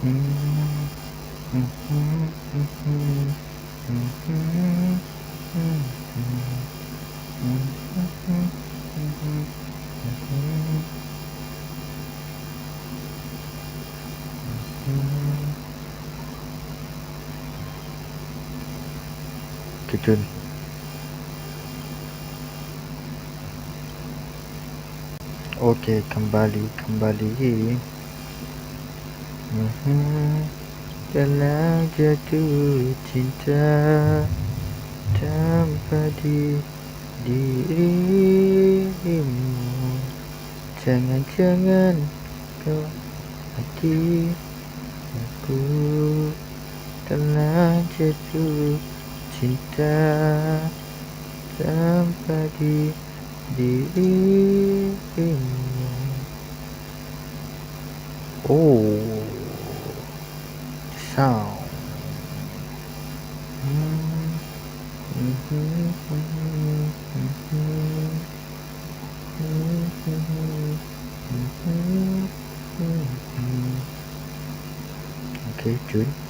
Kitchen. Oke, okay, kembali, kembali. Telah jatuh cinta Tanpa di dirimu. Jangan-jangan kau hati Aku telah jatuh cinta Tanpa di dirimu. Oh town. Okay, June.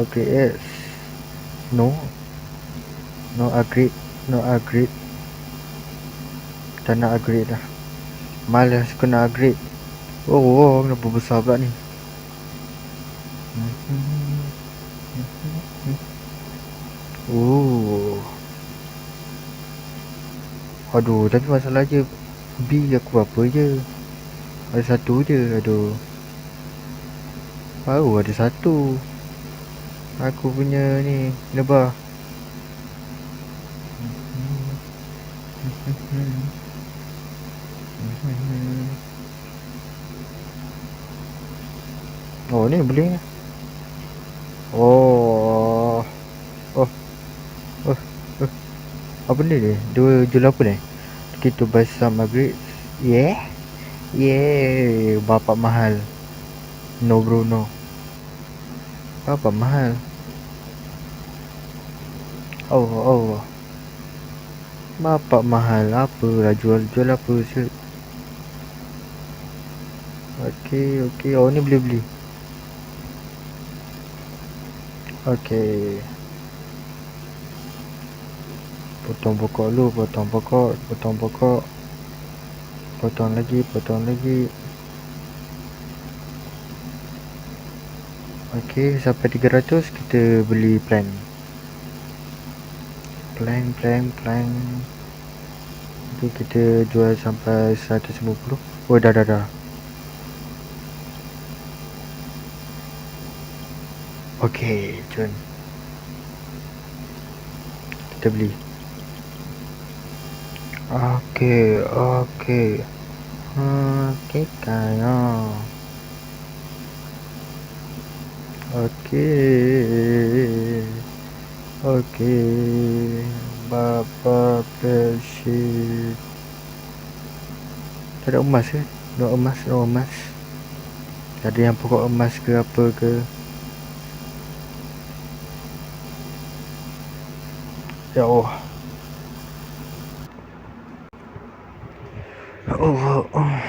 Agree yes. No. No agree. No agree. Tak nak agree dah. Malas aku nak agree. Oh, oh kenapa besar pula ni? Oh. Aduh, tapi masalah je B aku apa je. Ada satu je, aduh. Baru ada satu. Aku punya ni, lebah. Oh ni boleh Oh. Oh. Oh, oh. Apa ni? Dia? Dua jual apa ni? Kita basah maghrib. Yeah Yeah Bapak mahal. No bro no. Bapak mahal. Oh oh. Bapak mahal apa? Lah jual jual apa sih Okey okey. Oh ni boleh beli Okey. Potong pokok dulu, potong pokok, potong pokok. Potong lagi, potong lagi. Okey, sampai 300 kita beli plan. Plan, plan, plan. Itu kita jual sampai 150. Oh, dah, dah, dah. Okey, jom. Kita beli. Okey, okey. Okey, kaya. Okey. Okey. Bapa. Tak ada emas ke? No emas, no emas. Ada yang pokok emas ke apa ke? Ya Allah. Ya Allah.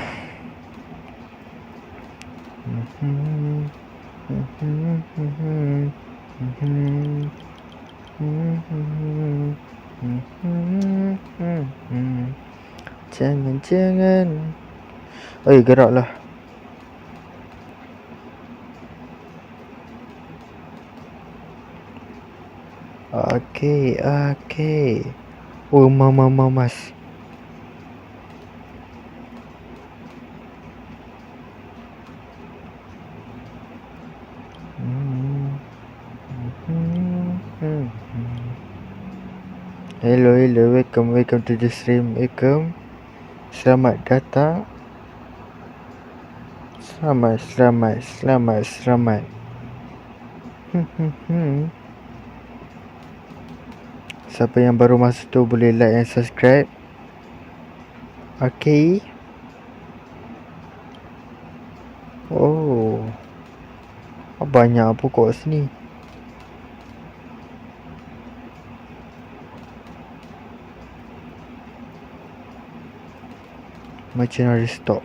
Jangan jangan. Oi Okey, okey. Oh, mama mama mas. Hello, hello, welcome, welcome to the stream, welcome. Selamat datang. Selamat, selamat, selamat, selamat. Hmm, hmm, hmm. Siapa yang baru masuk tu boleh like and subscribe. Okay. Oh. Banyak pokok sini. Macam ada stop.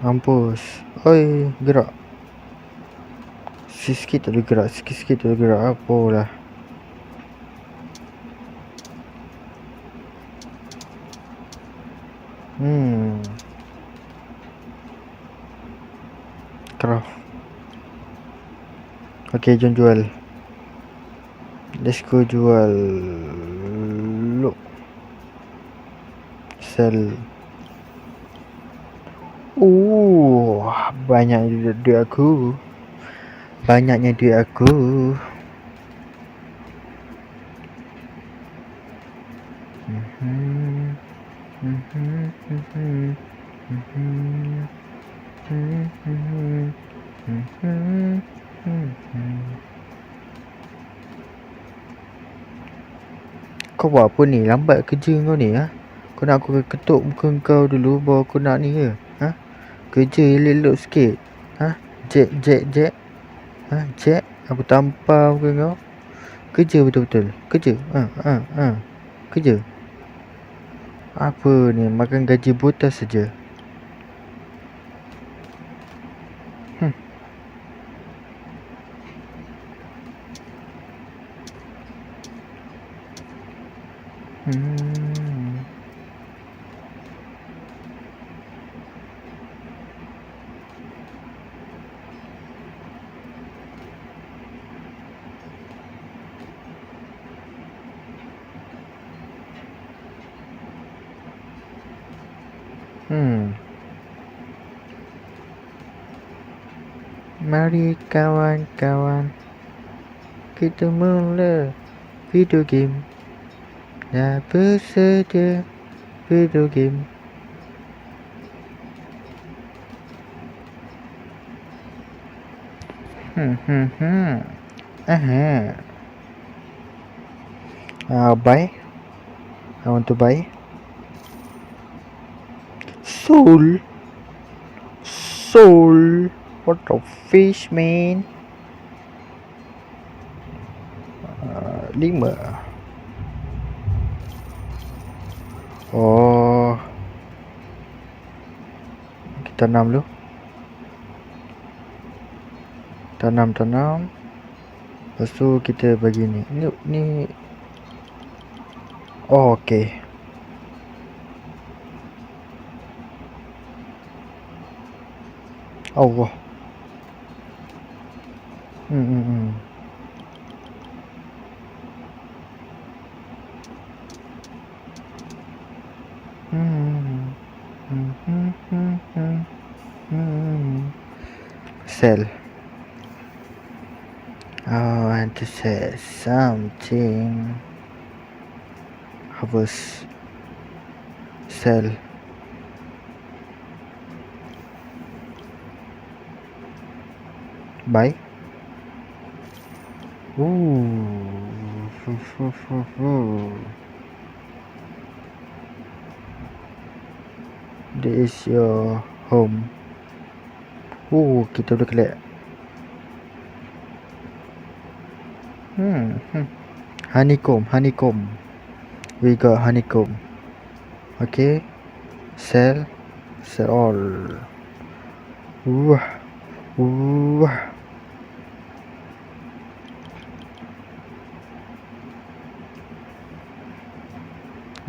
Mampus. Oi, gerak. Sikit-sikit tak boleh gerak. Sikit-sikit tak boleh gerak. Apalah. Hmm. Craft. Okay, jom jual. Let's go jual. Look. Sell. Oh, banyak duit, aku. Banyaknya duit aku. Kau buat apa ni? Lambat kerja kau ni ha? Kau nak aku ketuk muka kau dulu baru aku nak ni ke? Kerja elok-elok sikit. Ha? Jack, jack, jack. Ha? Jack. Aku tampar muka kau. Kerja betul-betul. Kerja. Ha, ha, ha. Kerja. Apa ni? Makan gaji buta saja. Hmm. Hmm. Hmm. Mari kawan-kawan Kita mula video game. Dah bersedia video game. Hmm hmm hmm. Aha. Uh, Buy I want to buy Soul. Soul. What the fish man? Uh, Lima. Oh. Kita tanam dulu. Tanam tanam Lepas tu kita bagi ni. Ni, ni. Oh okay Allah Hmm hmm hmm Hmm. Hmm, hmm, hmm, hmm, hmm. Sell. I want to say something. Harvest. Sell. Buy. Ooh. This is your home. Oh, kita boleh collect. Hmm, hmm. Honeycomb, honeycomb. We got honeycomb. Okay. Sell. Sell all. Wah. Wah.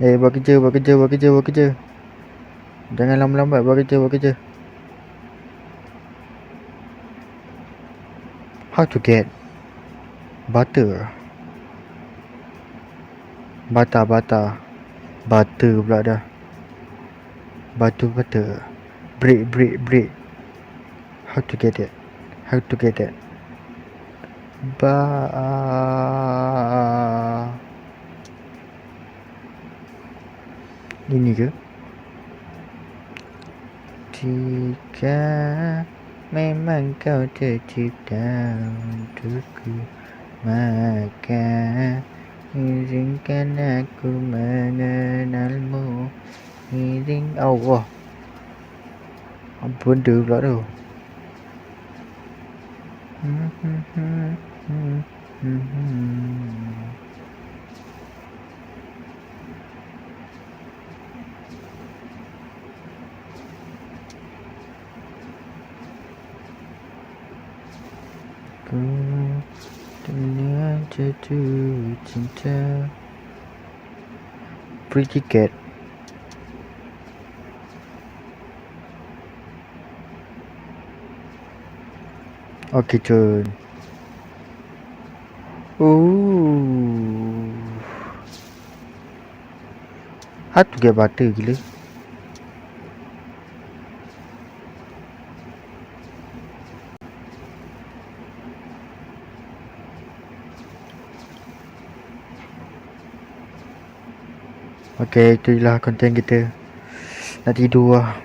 Eh, buat kerja, buat kerja, buat kerja, buat kerja. Jangan lambat-lambat buat kerja, buat kerja. How to get butter? Butter, butter. Butter pula dah. Batu butter. Break, break, break. How to get it? How to get it? Ba. Ini ke? Jika memang kau tercipta untukku Maka izinkan aku mengenalmu. Izin Allah. Apa benda pula tu Ku dengan jatuh cinta Free ticket Okay cun Ooh. Hard to get butter gila Okay, itulah konten kita. Nak tidur lah